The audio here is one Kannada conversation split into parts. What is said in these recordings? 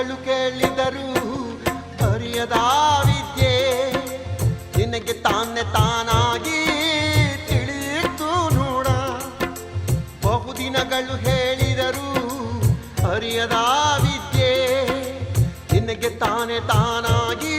ಬಹುದಿನಗಳು ಕೇಳಿದರು ಅರಿಯದ ವಿದ್ಯೆ ನಿನಗೆ ತಾನೆ ತಾನಾಗಿ ತಿಳಿಯಿತು ನೋಡ. ಬಹುದಿನಗಳು ಹೇಳಿದರು ಅರಿಯದ ವಿದ್ಯೆ ನಿನಗೆ ತಾನೆ ತಾನಾಗಿ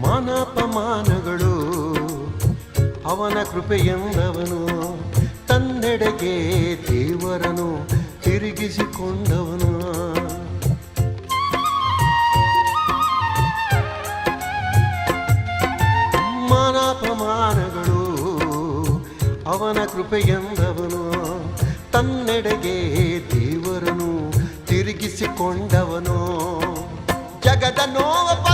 ಮಾನಪಮಾನಗಳು. ಅವನ ಕೃಪೆಯೆಂದವನು ತನ್ನೆಡೆಗೆ ದೇವರನು ತಿರುಗಿಸಿಕೊಂಡವನು. ಮಾನಪಮಾನಗಳು ಅವನ ಕೃಪೆಯೆಂದವನು ತನ್ನೆಡೆಗೆ ದೇವರನು ತಿರುಗಿಸಿಕೊಂಡವನು. ಜಗದ ನೋವ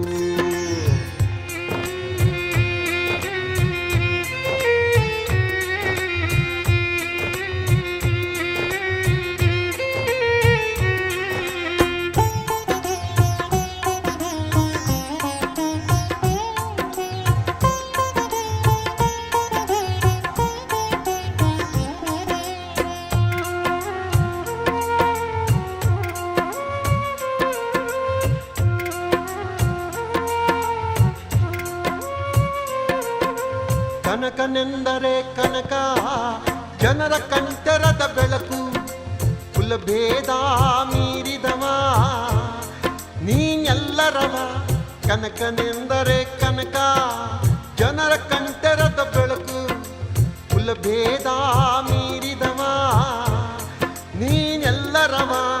ಕನಕನೆಂದರೆ ಕನಕ, ಜನರ ಕಂಠರದ ಬೆಳಕು, ಕುಲಭೇದ ಮೀರಿದವ. ನೀನೆಲ್ಲರವ ಕನಕನೆಂದರೆ ಕನಕ, ಜನರ ಕಂಠರದ ಬೆಳಕು, ಕುಲಭೇದ ಮೀರಿದವ. ನೀನೆಲ್ಲರವ